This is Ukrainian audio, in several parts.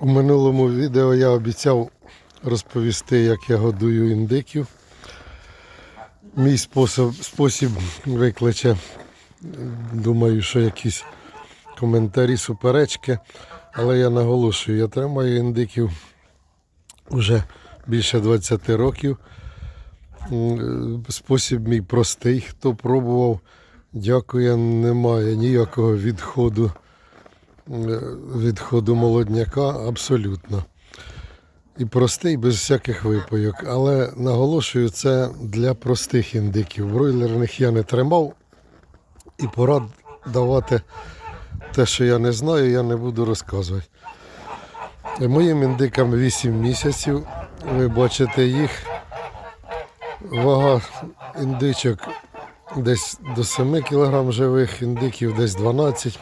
У минулому відео я обіцяв розповісти, як я годую індиків. Мій спосіб, спосіб викличе, думаю, що якісь коментарі, суперечки. Але я наголошую, я тримаю індиків вже більше 20 років. Спосіб мій простий. Хто пробував, дякую, немає ніякого відходу відходу молодняка абсолютно. І простий, без всяких випойок. Але наголошую, це для простих індиків. Бройлерних я не тримав і порад давати те, що я не знаю, я не буду розказувати. Моїм індикам 8 місяців. Ви бачите їх. Вага індичок десь до 7 кг живих, індиків десь 12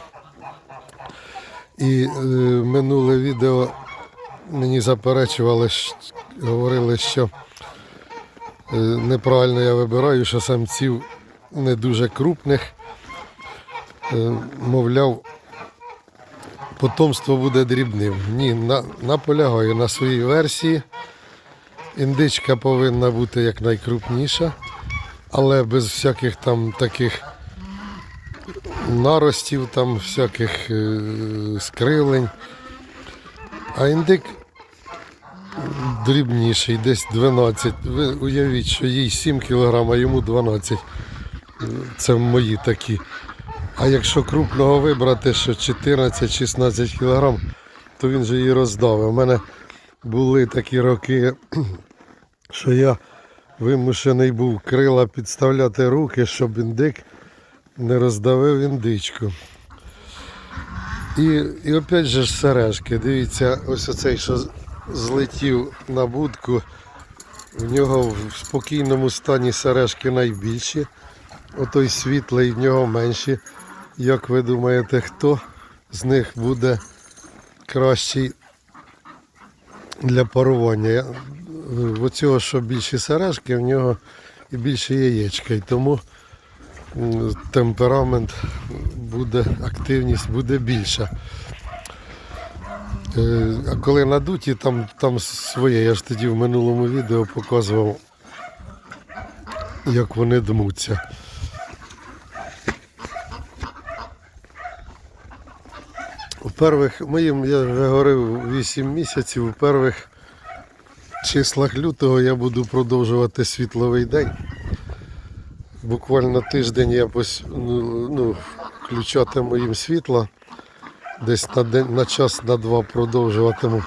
і е, минуле відео мені заперечували, щ- говорили, що е, неправильно я вибираю, що самців не дуже крупних. Е, мовляв, потомство буде дрібним. Ні, на, наполягаю на своїй версії. Індичка повинна бути якнайкрупніша, але без всяких там таких наростів, там всяких е, скривлень. А індик дрібніший, десь 12. Ви уявіть, що їй 7 кг, а йому 12. Це мої такі. А якщо крупного вибрати, що 14-16 кг, то він же її роздавив. У мене були такі роки, що я вимушений був крила підставляти руки, щоб індик не роздавив індичку. І, і опять же ж сережки. Дивіться, ось оцей, що злетів на будку. В нього в спокійному стані сережки найбільші. Отой світлий в нього менші. Як ви думаєте, хто з них буде кращий для парування? Оцього, що більші сережки, в нього і більше яєчка. І тому темперамент буде, активність буде більша. Е, А коли надуті, там, там своє. Я ж тоді в минулому відео показував, як вони дмуться. У перших, моїм, я вже говорив 8 місяців, у перших числах лютого я буду продовжувати світловий день. Буквально тиждень я пос, ну, ну, включатиму їм світло. Десь на, день, на час, на два продовжуватиму.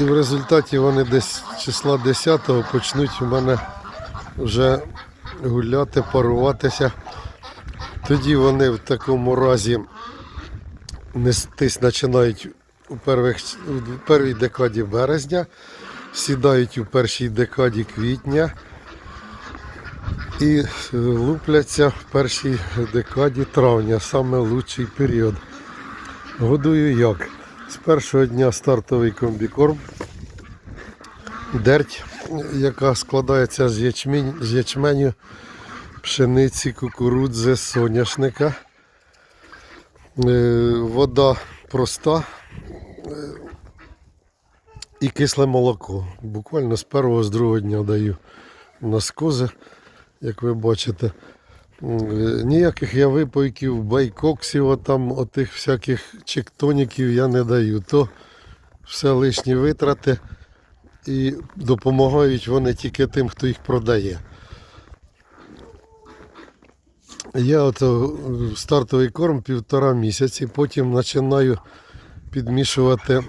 І в результаті вони десь числа 10-го почнуть у мене вже гуляти, паруватися. Тоді вони в такому разі нестись починають у первих, у першій декаді березня, сідають у першій декаді квітня і е, лупляться в першій декаді травня, саме лучший період. Годую як? З першого дня стартовий комбікорм, дерть, яка складається з, ячмінь, з ячменю, пшениці, кукурудзи, соняшника. Е, Вода проста е, і кисле молоко. Буквально з першого, з другого дня даю на скози, як ви бачите. Ніяких я випойків, байкоксів, отам, отих всяких чектоніків я не даю. То все лишні витрати і допомагають вони тільки тим, хто їх продає. Я от стартовий корм півтора місяці, потім починаю підмішувати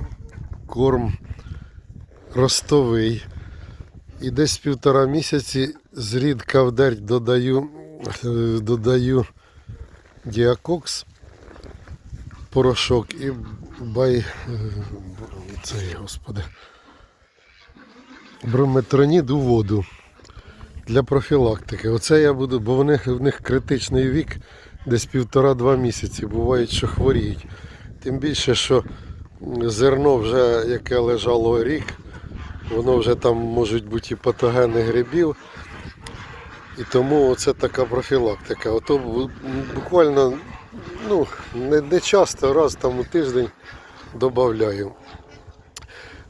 корм ростовий. І десь півтора місяці зрідка в дерть додаю, е, додаю діакокс, порошок і бай. е, Цей, господи. Брометронід у воду для профілактики. Оце я буду, бо в них, в них критичний вік десь півтора-два місяці. Бувають, що хворіють. Тим більше, що зерно вже яке лежало рік, воно вже там можуть бути і патогени грибів. І тому це така профілактика. Ото буквально ну, не, не часто, раз там у тиждень додаю.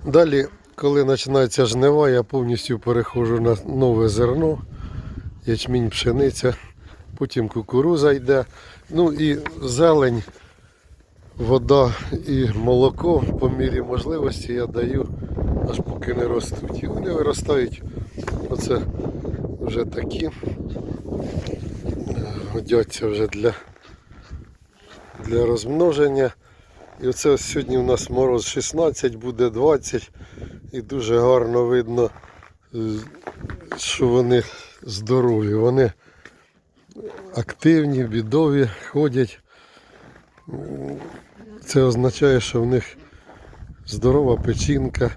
Далі, коли починається жнива, я повністю переходжу на нове зерно, ячмінь, пшениця, потім кукуруза йде. Ну і зелень, вода і молоко по мірі можливості я даю, аж поки не ростуть. І вони виростають. Оце вже такі. Годяться вже для, для розмноження. І оце сьогодні у нас мороз 16, буде 20. І дуже гарно видно, е, що вони здорові. Вони активні, бідові, ходять. Це означає, що в них здорова печінка.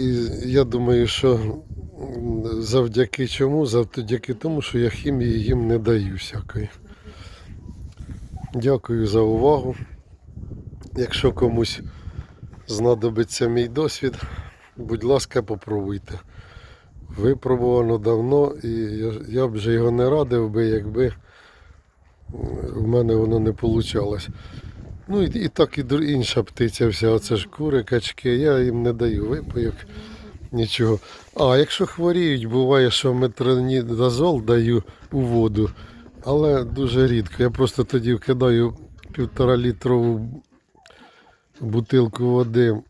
І я думаю, що завдяки чому? Завдяки тому, що я хімії їм не даю всякої. Дякую за увагу. Якщо комусь знадобиться мій досвід, будь ласка, попробуйте. Випробувано давно і я б вже його не радив би, якби в мене воно не вийшло. Ну і, і так і інша птиця вся, оце ж кури, качки, я їм не даю випойок, нічого. А якщо хворіють, буває, що метронідазол даю у воду, але дуже рідко. Я просто тоді вкидаю півтора літрову бутилку води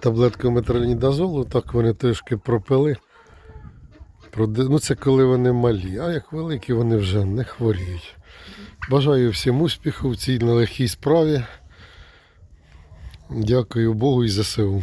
таблетку метронідазолу, так вони трішки пропили. Ну, це коли вони малі, а як великі, вони вже не хворіють. Бажаю всім успіху в цій нелегкій справі. Дякую Богу і ЗСУ.